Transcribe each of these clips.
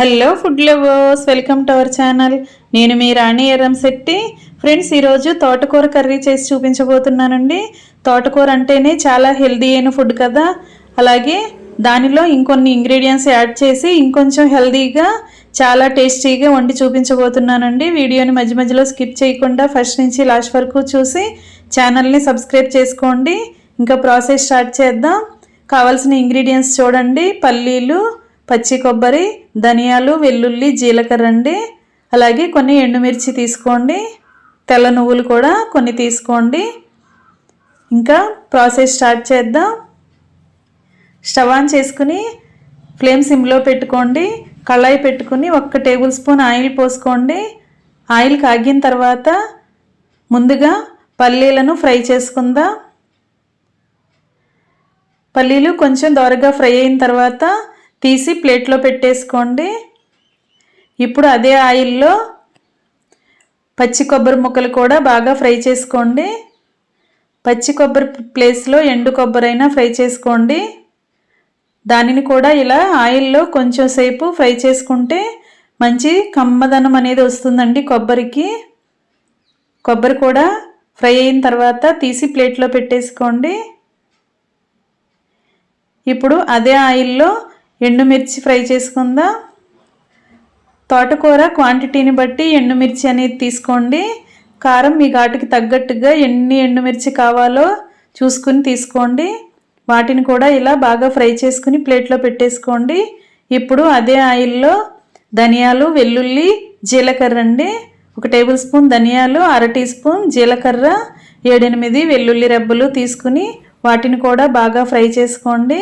Hello food lovers welcome to our channel. నేను మీ Rani Erram Shetty. Friends ఈరోజు తోటకూర కర్రీ చేసి చూపించబోతున్నానండి. తోటకూర అంటేనే చాలా హెల్దీ అయిన ఫుడ్ కదా. అలాగే దానిలో ఇంకొన్ని ఇంగ్రీడియంట్స్ యాడ్ చేసి ఇంకొంచెం హెల్దీగా చాలా టేస్టీగా వండి చూపించబోతున్నానండి. వీడియోని మధ్య మధ్యలో స్కిప్ చేయకుండా ఫస్ట్ నుంచి లాస్ట్ వరకు చూసి ఛానల్ని సబ్స్క్రైబ్ చేసుకోండి. ఇంకా ప్రాసెస్ స్టార్ట్ చేద్దాం. కావాల్సిన ఇంగ్రీడియంట్స్ చూడండి. పల్లీలు పచ్చి కొబ్బరి ధనియాలు వెల్లుల్లి జీలకర్ర అండి. అలాగే కొన్ని ఎండుమిర్చి తీసుకోండి. తెల్ల నువ్వులు కూడా కొన్ని తీసుకోండి. ఇంకా ప్రాసెస్ స్టార్ట్ చేద్దాం. స్టవ్ ఆన్ చేసుకుని ఫ్లేమ్ సిమ్లో పెట్టుకోండి. కళాయి పెట్టుకుని ఒక్క టేబుల్ స్పూన్ ఆయిల్ పోసుకోండి. ఆయిల్ కాగిన తర్వాత ముందుగా పల్లీలను ఫ్రై చేసుకుందాం. పల్లీలు కొంచెం దోరగా ఫ్రై అయిన తర్వాత తీసి ప్లేట్లో పెట్టేసుకోండి. ఇప్పుడు అదే ఆయిల్లో పచ్చి కొబ్బరి ముక్కలు కూడా బాగా ఫ్రై చేసుకోండి. పచ్చి కొబ్బరి ప్లేస్లో ఎండు కొబ్బరి అయినా ఫ్రై చేసుకోండి. దానిని కూడా ఇలా ఆయిల్లో కొంచెం సేపు ఫ్రై చేసుకుంటే మంచి కమ్మదనం అనేది వస్తుందండి కొబ్బరికి. కొబ్బరి కూడా ఫ్రై అయిన తర్వాత తీసి ప్లేట్లో పెట్టేసుకోండి. ఇప్పుడు అదే ఆయిల్లో ఎండుమిర్చి ఫ్రై చేసుకుందాం? తోటకూర క్వాంటిటీని బట్టి ఎండుమిర్చి అనేది తీసుకోండి. కారం మీ ఘాటుకి తగ్గట్టుగా ఎన్ని ఎండుమిర్చి కావాలో చూసుకుని తీసుకోండి. వాటిని కూడా ఇలా బాగా ఫ్రై చేసుకుని ప్లేట్లో పెట్టేసుకోండి. ఇప్పుడు అదే ఆయిల్లో ధనియాలు వెల్లుల్లి జీలకర్ర అండి. ఒక టేబుల్ స్పూన్ ధనియాలు అర టీ స్పూన్ జీలకర్ర ఏడెనిమిది వెల్లుల్లి రెబ్బలు తీసుకుని వాటిని కూడా బాగా ఫ్రై చేసుకోండి.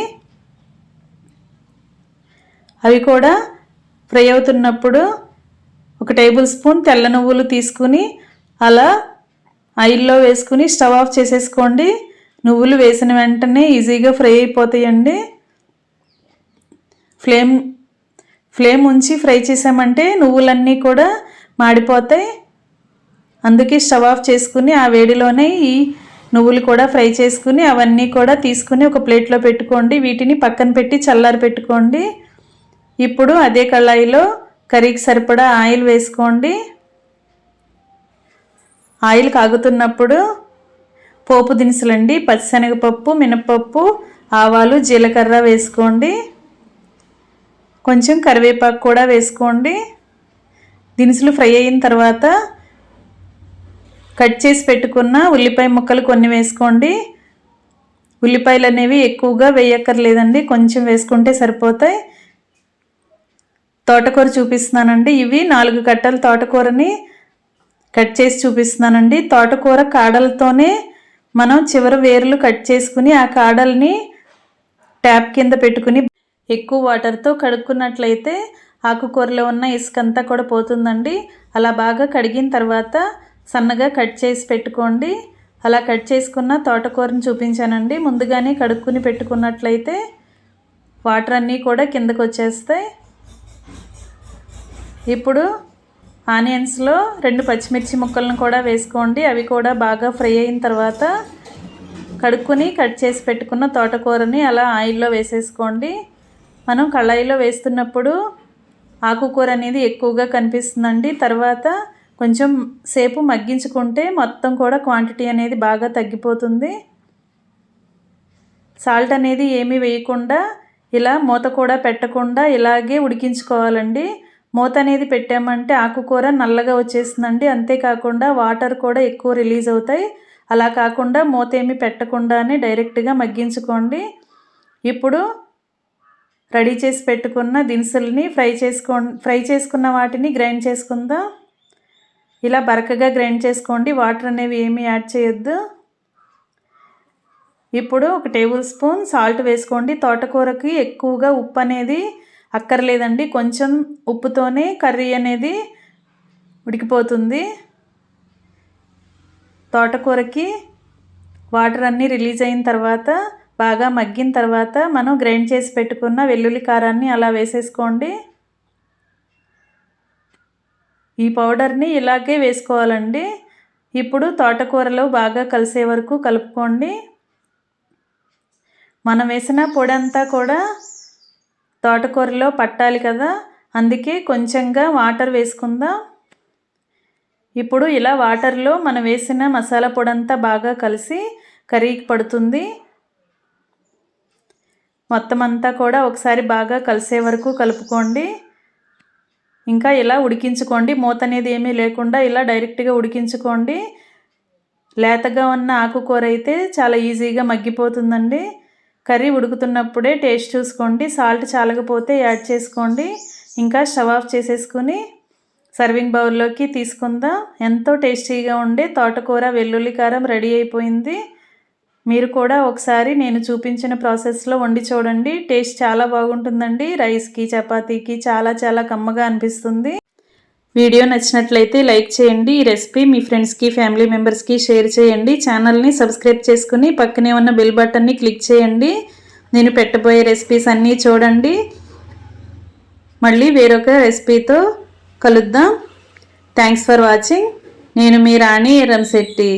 అవి కూడా ఫ్రై అవుతున్నప్పుడు ఒక టేబుల్ స్పూన్ తెల్ల నువ్వులు తీసుకుని అలా ఆయిల్లో వేసుకుని స్టవ్ ఆఫ్ చేసేసుకోండి. నువ్వులు వేసిన వెంటనే ఈజీగా ఫ్రై అయిపోతాయండి. ఫ్లేమ్ ఫ్లేమ్ ఉంచి ఫ్రై చేసామంటే నువ్వులన్నీ కూడా మాడిపోతాయి. అందుకే స్టవ్ ఆఫ్ చేసుకుని ఆ వేడిలోనే ఈ నువ్వులు కూడా ఫ్రై చేసుకుని అవన్నీ కూడా తీసుకుని ఒక ప్లేట్లో పెట్టుకోండి. వీటిని పక్కన పెట్టి చల్లారి పెట్టుకోండి ఇప్పుడు అదే కళాయిలో కర్రీకి సరిపడా ఆయిల్ వేసుకోండి. ఆయిల్ కాగుతున్నప్పుడు పోపు దినుసులండి పచ్చిశనగపప్పు మినపప్పు ఆవాలు జీలకర్ర వేసుకోండి. కొంచెం కరివేపాకు కూడా వేసుకోండి. దినుసులు ఫ్రై అయిన తర్వాత కట్ చేసి పెట్టుకున్న ఉల్లిపాయ ముక్కలు కొన్ని వేసుకోండి. ఉల్లిపాయలు అనేవి ఎక్కువగా వేయక్కర్లేదండి కొంచెం వేసుకుంటే సరిపోతాయి. తోటకూర చూపిస్తున్నానండి. ఇవి నాలుగు కట్టల తోటకూరని కట్ చేసి చూపిస్తున్నానండి. తోటకూర కాడలతోనే మనం చివరి వేర్లు కట్ చేసుకుని ఆ కాడల్ని ట్యాప్ కింద పెట్టుకుని ఎక్కువ వాటర్తో కడుక్కున్నట్లయితే ఆకుకూరలో ఉన్న ఇసుకంతా కూడా పోతుందండి. అలా బాగా కడిగిన తర్వాత సన్నగా కట్ చేసి పెట్టుకోండి. అలా కట్ చేసుకున్న తోటకూరని చూపించానండి. ముందుగానే కడుక్కుని పెట్టుకున్నట్లయితే వాటర్ అన్నీ కూడా కిందకు వచ్చేస్తాయి. ఇప్పుడు ఆనియన్స్లో రెండు పచ్చిమిర్చి ముక్కలను కూడా వేసుకోండి. అవి కూడా బాగా ఫ్రై అయిన తర్వాత కడుక్కుని కట్ చేసి పెట్టుకున్న తోటకూరని అలా ఆయిల్లో వేసేసుకోండి. మనం కళాయిలో వేస్తున్నప్పుడు ఆకుకూర అనేది ఎక్కువగా కనిపిస్తుందండి. తర్వాత కొంచెం సేపు మగ్గించుకుంటే మొత్తం కూడా క్వాంటిటీ అనేది బాగా తగ్గిపోతుంది. సాల్ట్ అనేది ఏమీ వేయకుండా ఇలా మూత కూడా పెట్టకుండా ఇలాగే ఉడికించుకోవాలండి. మూత అనేది పెట్టామంటే ఆకుకూర నల్లగా వచ్చేసిందండి. అంతేకాకుండా వాటర్ కూడా ఎక్కువ రిలీజ్ అవుతాయి. అలా కాకుండా మూత ఏమి పెట్టకుండానే డైరెక్ట్గా మగ్గించుకోండి. ఇప్పుడు రెడీ చేసి పెట్టుకున్న దినుసుల్ని ఫ్రై చేసుకో ఫ్రై చేసుకున్న వాటిని గ్రైండ్ చేసుకుందాం. ఇలా బరకగా గ్రైండ్ చేసుకోండి. వాటర్ అనేవి ఏమీ యాడ్ చేయొద్దు. ఇప్పుడు ఒక టేబుల్ స్పూన్ సాల్ట్ వేసుకోండి. తోటకూరకి ఎక్కువగా ఉప్పు అనేది అక్కర్లేదండి. కొంచెం ఉప్పుతోనే కర్రీ అనేది ఉడికిపోతుంది. తోటకూరకి వాటర్ అన్నీ రిలీజ్ అయిన తర్వాత బాగా మగ్గిన తర్వాత మనం గ్రైండ్ చేసి పెట్టుకున్న వెల్లుల్లి కారాన్ని అలా వేసేసుకోండి. ఈ పౌడర్ని ఇలాగే వేసుకోవాలండి. ఇప్పుడు తోటకూరలో బాగా కలిసే వరకు కలుపుకోండి. మనం వేసిన పొడి అంతా కూడా తోటకూరలో పట్టాలి కదా అందుకే కొంచెంగా వాటర్ వేసుకుందాం. ఇప్పుడు ఇలా వాటర్లో మనం వేసిన మసాలా పొడి అంతా బాగా కలిసి కర్రీకి పడుతుంది. మొత్తం అంతా కూడా ఒకసారి బాగా కలిసే వరకు కలుపుకోండి. ఇంకా ఇలా ఉడికించుకోండి. మూత అనేది ఏమీ లేకుండా ఇలా డైరెక్ట్గా ఉడికించుకోండి. లేతగా ఉన్న ఆకుకూర అయితే చాలా ఈజీగా మగ్గిపోతుందండి. కర్రీ ఉడుకుతున్నప్పుడే టేస్ట్ చూసుకోండి సాల్ట్ చాలకపోతే యాడ్ చేసుకోండి ఇంకా స్టవ్ ఆఫ్ చేసేసుకుని సర్వింగ్ బౌల్లోకి తీసుకుందాం. ఎంతో టేస్టీగా ఉండే తోటకూర వెల్లుల్లి కారం రెడీ అయిపోయింది. మీరు కూడా ఒకసారి నేను చూపించిన ప్రాసెస్లో వండి చూడండి. టేస్ట్ చాలా బాగుంటుందండి. రైస్కి చపాతీకి చాలా చాలా కమ్మగా అనిపిస్తుంది. వీడియో నచ్చినట్లయితే లైక్ చేయండి ఈ రెసిపీ మీ ఫ్రెండ్స్కి ఫ్యామిలీ మెంబర్స్కి షేర్ చేయండి. ఛానల్ని సబ్స్క్రైబ్ చేసుకుని పక్కనే ఉన్న బెల్ బటన్ని క్లిక్ చేయండి. నేను పెట్టబోయే రెసిపీస్ అన్నీ చూడండి. మళ్ళీ వేరొక రెసిపీతో కలుద్దాం. Thanks for watching. నేను మీ రాణి ఎర్రంశెట్టి